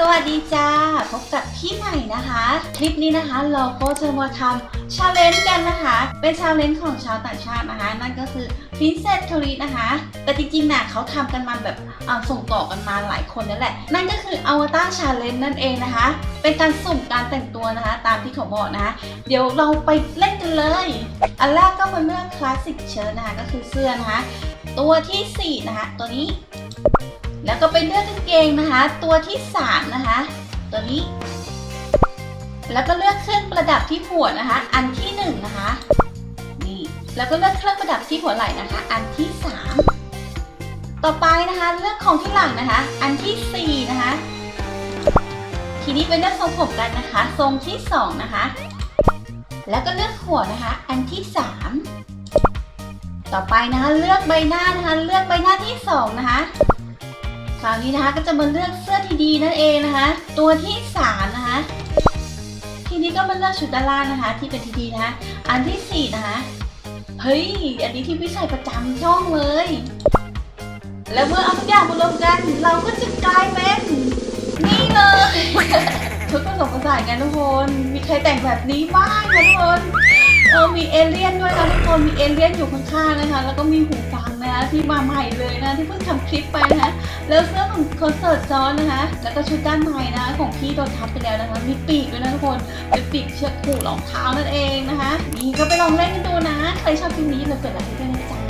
สวัสดีจ้า พบกับพี่ใหม่นะคะ คลิปนี้นะคะเราก็จะมาทำชาเลนจ์กันนะคะ เป็นชาเลนจ์ของชาวต่างชาตินะคะ นั่นก็คือ Princess t o r i นะคะ แต่จริงๆนะเขาทำกันมาแบบส่งต่อกันมาหลายคนนั่นแหละ นั่นก็คือ Avatar Challenge นั่นเองนะคะ เป็นการสุ่มการแต่งตัวนะคะ ตามที่เขาบอกนะคะ เดี๋ยวเราไปเล่นกันเลย อันแรกก็มาเลือกคลาสสิกเชิ้ตนะคะ ก็คือเสื้อนะคะ ตัวทีสี่4 นะคะ ตัวนี้ แล้วก็ไปเลือกกางเกงนะคะ ตัวที่3นะคะ ตัวนี้ แล้วก็เลือกเครื่องประดับที่หัวนะคะ อันที่1นะคะนี่แล้วก็เลือกเครื่องประดับที่หัวไหล่นะคะ อันที่ 3 ต่อไปนะคะ เลือกของที่หลังนะคะ อันทีสี่4นะคะ ทีนี้ไปเลือกทรงผมกันนะคะ ทรงที่2นะคะ แล้วก็เลือกหัวนะคะ อันที่ 3 ต่อไปนะคะ เลือกใบหน้านะคะ เลือกใบหน้าที่2นะคะ คราวนี้นะคะก็จะมาเลือกเสื้อทีดีนั่นเองนะคะ ตัวที่สามนะคะ ทีนี้ก็มาเลือกชุดด้านล่างนะคะ ที่เป็นทีดีนะคะ อันที่สี่นะคะเฮ้ยอันนี้ที่พี่ใส่ประจำช่องเลย แล้วเมื่อเอาทุกอย่างมารวมกัน เราก็จะกลายเป็นนี่เลยชุดผสมผสานกันทุกคน มีใครแต่งแบบนี้บ้างคะทุกคน ออมีเอเลี่ยนด้วยนะทุกคนมีเอเลี่ยนอยู่ข้างๆนะคะ แล้วก็มีหูฟังนะคะที่มาใหม่เลยนะที่เพิ่งทำคลิปไปนะคะแล้วเสื้อของคอนเสิร์ตจอนนะคะ แล้วก็ชุดด้านในนะคะของพี่โดนทับไปแล้วนะคะมีปีกด้วยนะทุกคนเป็นปีกเชือกผูกรองเท้านั่นเองนะคะนี่ก็ไปลองเล่นกันดูนะ ใครชอบคลิปนี้เลยกดไลค์ให้ด้วยนะจ๊ะ